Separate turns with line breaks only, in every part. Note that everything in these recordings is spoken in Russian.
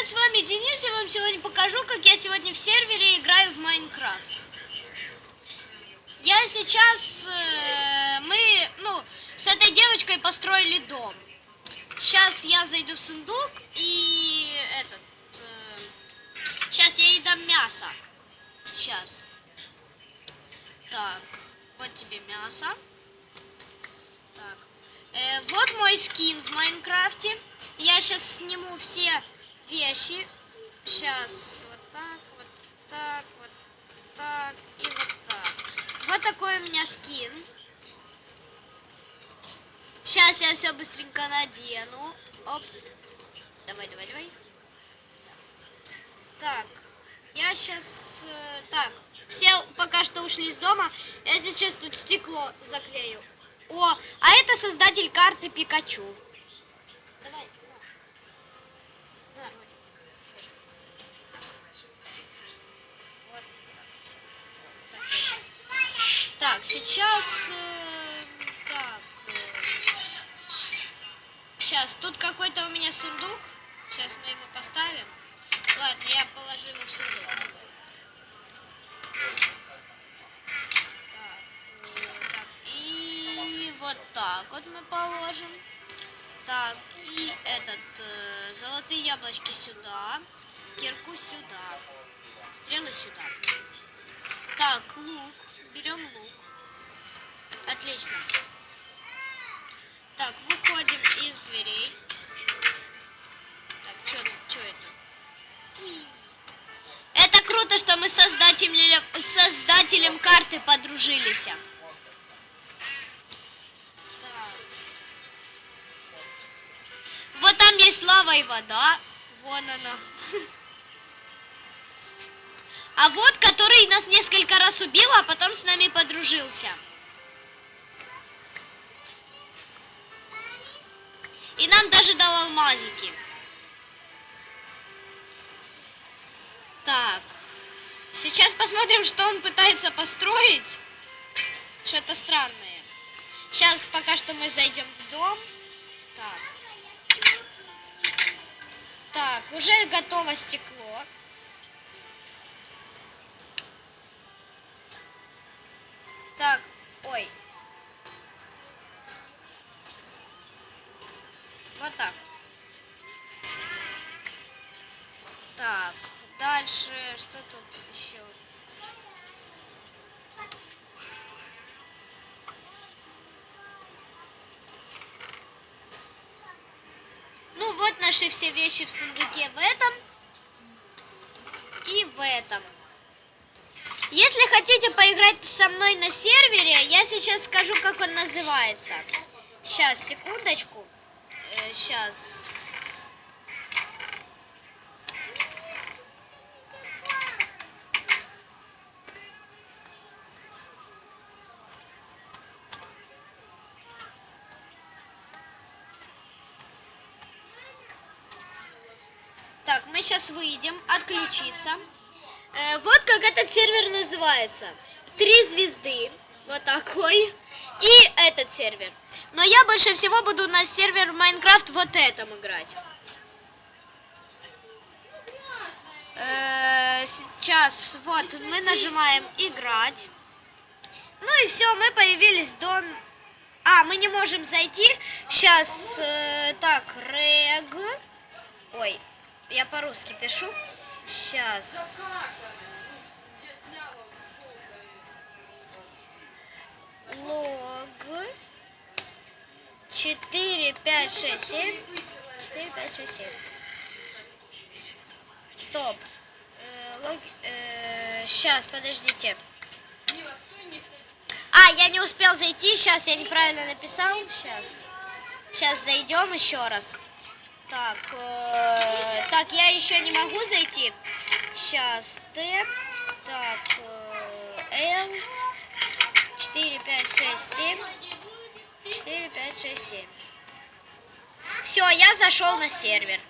привет, с вами Денис. Я вам сегодня покажу, как я сегодня в сервере играю в Майнкрафт. Я сейчас, э, мы, ну, с этой девочкой построили дом. Сейчас я зайду в сундук и этот, э, сейчас я ей дам мясо. Сейчас. Так, вот тебе мясо. Так, э, вот мой скин в Майнкрафте. Я сейчас сниму все вещи. Сейчас вот так, вот так, вот так и вот так. Вот такой у меня скин. Сейчас я все быстренько надену. Оп. Давай, давай, давай. Так, я сейчас... так, все пока что ушли из дома. Я сейчас тут стекло заклею. О, а это создатель карты Пикачу. Давай, сейчас, тут какой-то у меня сундук. Сейчас мы его поставим. Ладно, я положу его в сундук. Так, так, и вот так вот мы положим. Так, и этот, э, золотые яблочки сюда, кирку сюда, стрелы сюда. Так, лук, берем лук. Отлично. Так, выходим карты подружились. Вот там есть лава и вода. Вон она. А вот, который нас несколько раз убил, а потом с нами подружился. И нам даже дал алмазики. Так. Сейчас посмотрим, что он пытается построить. Что-то странное. Сейчас пока что мы зайдем в дом. Так. Так, уже готово стекло. Так, ой. Вот так. Так, дальше что тут еще? Ну вот наши все вещи в сундуке в этом и в этом. Если хотите поиграть со мной на сервере, я сейчас скажу, как он называется. Сейчас, секундочку. Э, сейчас. Так, мы сейчас выйдем, отключиться. Э, вот как этот сервер называется. Три звезды. Вот такой. И этот сервер. Но я больше всего буду на сервер Майнкрафт вот этом играть. Э, сейчас, вот, мы нажимаем играть. Ну и все, мы появились в дом. А, мы не можем зайти. Сейчас, э, так, рег. Ой, я по-русски пишу. Сейчас. Лог. 4, 5, 6, 7. 4, 5, 6, 7. Стоп. Э, лог... э, сейчас, подождите. А, я не успел зайти. Сейчас я неправильно написал. Сейчас. Сейчас зайдем еще раз. Так, э, так, я еще не могу зайти. Сейчас, Т. Так, э, Л. 4, 5, 6, 7. 4, 5, 6, 7. Все, я зашел на сервер.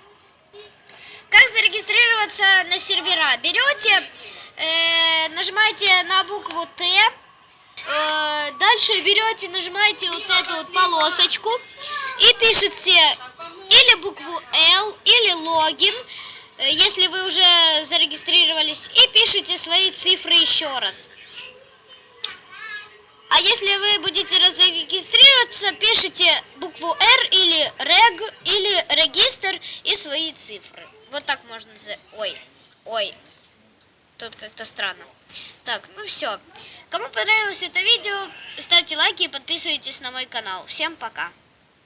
Как зарегистрироваться на сервера? Берете, э, нажимаете на букву Т. Э, дальше берете, нажимаете вот эту вот полосочку и пишете или букву L, или логин, э, если вы уже зарегистрировались, и пишите свои цифры еще раз. А если вы будете разрегистрироваться, пишите букву R или REG или регистр и свои цифры. Вот так можно... Ой, ой, тут как-то странно. Так, ну все. Кому понравилось это видео, ставьте лайки и подписывайтесь на мой канал. Всем пока.